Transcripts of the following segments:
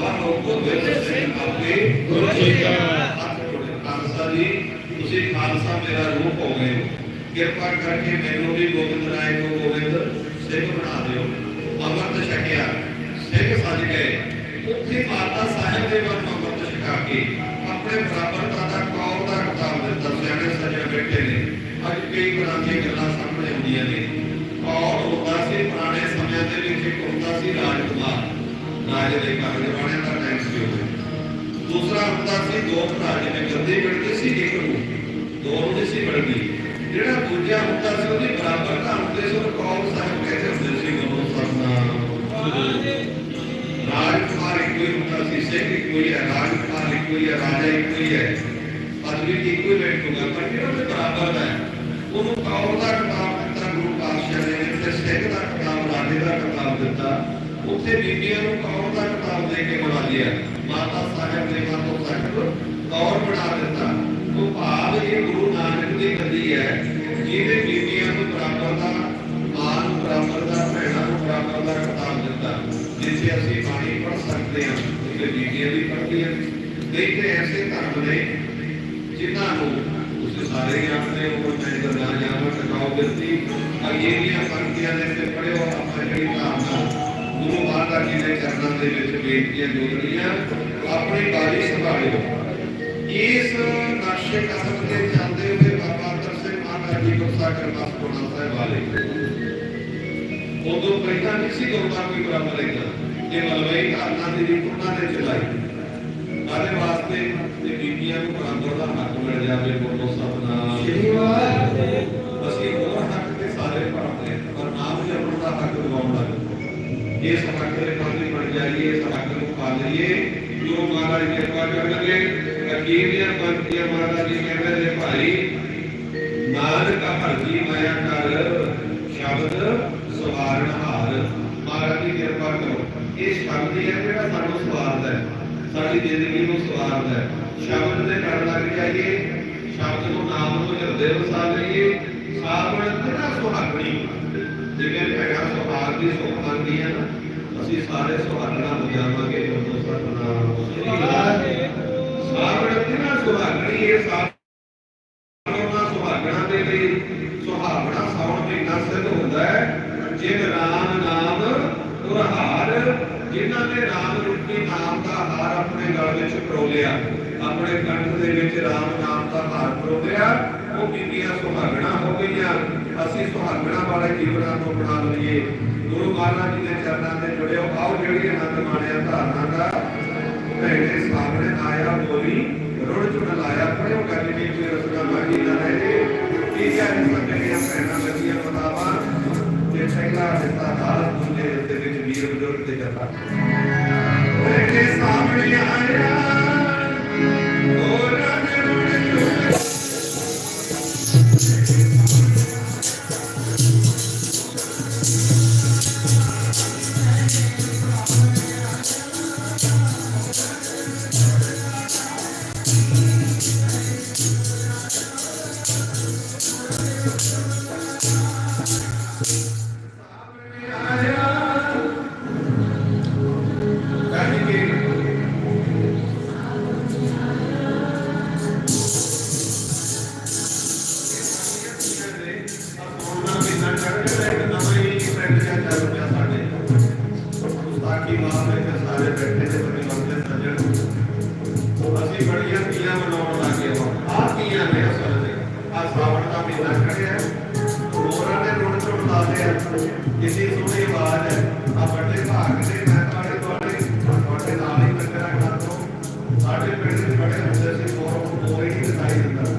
ਵਾਹੋ ਗੋਬਿੰਦ ਸਿੰਘ ਆਪੇ ਗੁਰੂ ਜੀ ਕਾ ਹੱਥ ਜੋੜੇ ਖਾਲਸਾ ਜੀ ਤੁਸੀਂ ਖਾਲਸਾ ਮੇਰਾ ਰੂਪ ਹੋ। ਗਏ। ਕਿਰਪਾ ਕਰਕੇ ਮੈਨੂੰ ਵੀ ਗੋਬਿੰਦ ਰਾਏ ਨੂੰ ਗੋਬਿੰਦ ਸਿੰਘ ਬਣਾ ਦਿਓ। ਅਮਰਤ ਛਕਿਆ ਸਿੰਘ ਸੱਜ ਗਏ। ਉੱਥੇ ਮਾਤਾ ਸਾਹਿਬ ਦੇ ਵੱਲ ਅਮਰਤ ਛਕਾ ਕੇ ਆਪਣੇ ਬਰਾਬਰਤਾ ਦਾ ਕੌਲ ਦਾ ਕਿਤਾਬ ਦਿੱਤਾ। ਸਿਆਣੇ ਸੱਜੇ ਬੈਠੇ ਨੇ। ਅੱਜ ਕਈ ਤਰ੍ਹਾਂ ਦੀਆਂ ਗੱਲਾਂ ਸਾਹਮਣੇ ਆਉਂਦੀਆਂ ਨੇ। ਰਾਜੇ ਦੇ ਘਰ ਦੇ ਬਾਣਿਆਂ ਦਾ ਟਾਈਮ ਸੀ ਉਹ ਦੂਸਰਾ ਹੁੰਦਾ ਸੀ, ਦੋ ਭਰਾ ਜਿਵੇਂ ਗੱਦੀ ਮਿਲਦੀ ਸੀ, ਇੱਕ ਨੂੰ ਦੋ ਨੂੰ ਸੀ ਮਿਲਦੀ ਜਿਹੜਾ ਦੂਜਾ ਹੁੰਦਾ ਸੀ, ਉਹਦੀ ਬਰਾਬਰਤਾ ਹੁੰਦੀ ਸੀ ਉਹ ਕੌਮ ਸਾਹਿਬ ਕਹਿੰਦੇ ਹੁੰਦੇ ਸੀ, ਗੁਰੂ ਸਤਨਾਮ ਰਾਜਕੁਮਾਰ ਇੱਕੋ ਹੀ ਹੁੰਦਾ ਸੀ, ਸਿੰਘ ਇੱਕੋ ਹੈ ਰਾਜਕੁਮਾਰ ਇੱਕੋ ਹੀ ਹੈ, ਰਾਜਾ ਇੱਕੋ ਹੀ ਹੈ। ਪਦਵੀ ਵੀ ਇੱਕੋ ਹੀ ਬੈਠੂਗਾ ਪਰ ਜਿਹੜਾ ਉਹਦੇ ਬਰਾਬਰ ਦਾ ਉਹਨੂੰ ਕੌਮ ਦਾ ਕਿਤਾਬ ਦਿੱਤਾ, ਗੁਰੂ ਪਾਤਸ਼ਾਹ ਨੇ, ਤੇ ਸਿੰਘ ਦਾ ਕਿਤਾਬ, ਰਾਜੇ ਦਾ ਕਿਤਾਬ ਦਿੱਤਾ। ਉੱਥੇ ਬੀਬੀਆਂ ਨੂੰ ਕੌਮ ਦਾ ਕਿਤਾਬ ਦੇ ਕੇ ਬਣਾ ਲਿਆ? ਮਾਤਾ ਸਾਹਿਬ ਦੇ ਮਾਤੋਂ ਤੱਕ ਕੌਰ ਬਣਾ ਦਿੱਤਾ? ਉਹ ਭਾਵ ਇਹ ਗੁਰੂ ਨਾਨਕ ਦੀ ਗੱਦੀ ਹੈ। ਜਿਹਦੇ ਬੀਬੀਆਂ ਨੂੰ ਬਰਾਬਰ ਦਾ ਮਾਨ ਬਰਾਬਰ ਦਾ, ਭੈਣਾਂ ਨੂੰ ਬਰਾਬਰ ਦਾ ਕਿਤਾਬ ਦਿੱਤਾ, ਜਿੱਥੇ ਅਸੀਂ ਬਾਣੀ ਪੜ੍ਹ ਸਕਦੇ ਹਾਂ ਤੇ ਬੀਬੀਆਂ ਵੀ ਪੜ੍ਹਦੀਆਂ ਨਹੀਂ ਤੇ ਐਸੇ ਧਰਮ ਨੇ ਜਿਨ੍ਹਾਂ ਨੂੰ ਤੁਸੀਂ ਸਾਰੇ ਜਾਣਦੇ ਹੋ ਮੈਂ ਦਰਗਾਹ ਜਾਵਾਂ ਟਿਕਾਓ ਦਿੱਤੀ ਅਗੇ ਜੀ ਦੇ ਚਰਨਾਂ ਦੇ ਵਿੱਚ ਬੇਨਤੀਆਂ ਜੋੜਨੀਆਂ ਆਪਣੀ ਬਾਣੀ ਸੰਭਾਲਿਓ। ਇਸ ਨਕਸ਼ੇ ਕਦਮ ਤੇ ਚੱਲਦੇ ਹੋਏ ਬਾਬਾ ਅਤਰ ਸਿੰਘ ਮਹਾਰਾਜ ਜੀ ਗੁਰਸਾ ਕਰਨਾ ਸੋਣਾ ਸਾਹਿਬ ਵਾਲੇ। ਉਦੋਂ ਪਹਿਲਾਂ ਨਹੀਂ ਸੀ ਗੁਰਦਾ ਕੋਈ ਬਰਾਬਰ ਹੈਗਾ ਇਹ ਮਲਵਈ ਧਾਰਨਾ ਦੀ ਉਹਨਾਂ ਨੇ ਚਲਾਈ। ਸਾਰੇ ਵਾਸਤੇ ਤੇ ਬੀਬੀਆਂ ਨੂੰ ਬਰਾਬਰ ਦਾ ਹੱਕ ਮਿਲ ਜਾਵੇ ਬੋਲੋ ਸਤਨਾਮ ਅਸੀਂ ਉਹ ਹੱਕ ਤੇ ਸਾਰੇ ਭਾਲਦੇ ਹਾਂ, ਪਰ ਨਾਮ ਜਪਣ ਦਾ ਹੱਕ ਦਿਵਾਉਣ ਲੱਗ ਇਸ ਹੱਕ ਦੇ ਪ੍ਰਤੀ ਬਣ ਜਾਈਏ ਇਸ ਹੱਕ ਜੋ ਮਹਾਰਾਜ ਕਿਰਪਾ ਕਰਨਗੇ ਅਕੀਰੀਆਂ ਬੰਤੀਆਂ ਮਹਾਰਾਜ ਜੀ ਕਹਿੰਦੇ ਨੇ, ਭਾਈ, ਨਾਨਕ ਹਰਜੀ ਮਾਇਆ ਕਰ, ਸ਼ਬਦ ਸਵਾਰਨ ਹਾਰ। ਮਹਾਰਾਜ ਜੀ ਕਿਰਪਾ ਕਰੋ। ਇਹ ਸ਼ਬਦ ਹੀ ਹੈ ਜਿਹੜਾ ਸਾਨੂੰ ਸਵਾਰਦਾ ਹੈ। ਸਾਡੀ ਜ਼ਿੰਦਗੀ ਨੂੰ ਸਵਾਰਦਾ ਹੈ। ਸ਼ਬਦ ਦੇ ਕਰ ਲੱਗ ਜਾਈਏ, ਸ਼ਬਦ ਨੂੰ ਨਾਮ ਨੂੰ ਹਿਰਦੇ ਵਸਾ ਲਈਏ। ਸਾਵਣ ਤੇਰਾ ਸੁਹਾਗਣੀ। ਜਿਵੇਂ ਭੈਣਾ ਸੁਹਾਗ ਦੀ ਸੁਖ ਮੰਗਦੀ ਹੈ ਨਾ। ਅਸੀਂ ਸਾਰੇ ਸੁਹਾਗਣਾ ਹੋ ਜਾਵਾਂਗੇ, ਜਦੋਂ ਸਤਨਾਮ ਸੁਹਾਗਣੀ, ਇਹ ਸਾਵਣਾ ਸੁਹਾਗਣਾ ਦੇ ਲਈ ਸੁਹਾਗਣਾ ਸਾਵਣ ਮਹੀਨਾ ਸਿੱਧ ਹੁੰਦਾ ਹੈ, ਜਿਨ ਰਾਮ ਨਾਮ ਉਰਹਾਰ, ਜਿਨ੍ਹਾਂ ਨੇ ਰਾਮ ਰੂਪੀ ਨਾਮ ਦਾ ਹਾਰ ਆਪਣੇ ਗਲ ਵਿੱਚ ਪਰੋਲਿਆ, ਆਪਣੇ ਕੰਠ ਦੇ ਵਿੱਚ ਰਾਮ ਨਾਮ ਦਾ ਹਾਰ ਪਰੋਲਿਆ ਉਹ ਬੀਬੀਆਂ ਸੁਹਾਗਣਾ ਹੋ ਗਈਆਂ ਅਸੀਂ ਸੁਹਾਗਣਾ ਵਾਲੇ ਜੀਵਨਾਂ ਨੂੰ ਬਣਾ ਲਈਏ। ਗੁਰੂ ਮਹਾਰਾਜ ਜੀ ਦੇ ਚਰਨਾਂ ਦੇ ਜੁੜਿਓ। ਆਓ ਜਿਹੜੀ ਆਨੰਦ ਮਾਣਿਆ ਧਾਰਨਾ ਦਾ। ਭੈਣੇ ਸਾਹਮਣੇ ਆਇਆ ਬੋਲੀ, ਰੁੜ ਚੁਣ ਲਾਇਆ। ਪੜਿਓ ਗੱਲ ਦੀ ਕੋਈ ਰਸਨਾ ਬਾਕੀ ਨਾ ਰਹਿ ਜੇ। ਕੀ ਜਾਣੇ ਮੰਗਣੀਆਂ ਭੈਣਾਂ ਲੱਗੀਆਂ ਬਤਾਵਾ ਜੇ ਪਹਿਲਾ ਦਿੱਤਾ ਹਾਲ ਦੁਨੀਆ ਦੇ ਵਿੱਚ ਵੀਰ ਬਜ਼ੁਰਗ ਦੇ ਕਰਤਾ ਭੈਣੇ ਸਾਹਮਣੇ ਆਇਆ। ਬੜੀਆਂ ਤੀਆਂ ਮਨਾਉਣ ਲੱਗੇ ਹਾਂ। ਆਹ ਤੀਆਂ ਨੇ ਅਸਲ ਵਿੱਚ ਆਹ ਸਾਵਣ ਦਾ ਮਹੀਨਾ ਖੜਿਆ ਹੋਰਾਂ ਨੇ ਰੁਣ ਚੁਣ ਲਾਦੇ ਆ ਕਿੰਨੀ ਸੋਹਣੀ ਆਵਾਜ਼ ਹੈ ਆ ਵੱਡੇ ਭਾਗ ਦੇ ਮੈਂ ਤੁਹਾਡੇ ਤੁਹਾਡੇ ਤੁਹਾਡੇ ਨਾਲ ਹੀ ਟੱਕਰਾ ਕਰ ਦੋ ਸਾਡੇ ਪਿੰਡ ਦੇ ਬੜੇ ਹੁੰਦੇ ਸੀ ਮੋਰ ਮੋਰ ਹੀ ਦਿਖਾਈ ਦਿੰਦਾ।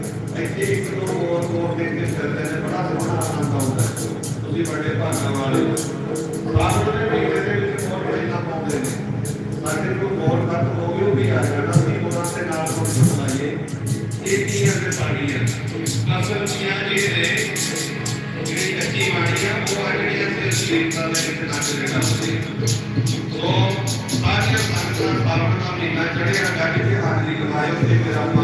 ਇੱਥੇ ਇੱਕ ਦੋ ਮੋਰ ਮੋਰ ਦੇ ਕੇ ਫਿਰਦੇ ਨੇ ਬੜਾ ਸੋਹਣਾ ਆਨੰਦ ਆਉਂਦਾ ਤੁਸੀਂ ਵੱਡੇ ਭਾਗਾਂ ਵਾਲੇ ਹੋ। ਸਾਵਣ ਦੇ ਮਹੀਨੇ ਦੇ ਵਿੱਚ ਮੋਰ ਬੜੇ ਨਾ ਪਾਉਂਦੇ ਨੇ। ਸਾਡੇ ਕੋਲ ਮੋਰ ਖਤ ਹੋ ਗਈ ਉਹ ਵੀ ਆ ਜਾਣਾ ਸੀ ਉਹਨਾਂ ਦੇ ਨਾਲ ਨੂੰ ਸੁਣਾਈਏ ਇਹ ਤੀਆਂ ਦੇ ਸਾਡੀਆਂ ਅਸਲ ਤੀਆਂ ਜਿਹੜੇ ਨੇ ਜਿਹੜੀ ਕੱਚੀ ਬਾਣੀ ਆ ਉਹ ਆ ਜਿਹੜੀਆਂ ਸਿਰ ਸ਼ਰੀਫਾਂ ਦੇ ਵਿੱਚ ਨੱਚ ਦੇ ਕਰਦੇ ਸੋ ਸਾਰੀਆਂ ਸੰਗਤਾਂ ਸਾਵਣ ਦਾ ਮਹੀਨਾ ਚੜਿਆ ਗੱਡ ਕੇ ਹਾਜ਼ਰੀ ਲਗਾਇਓ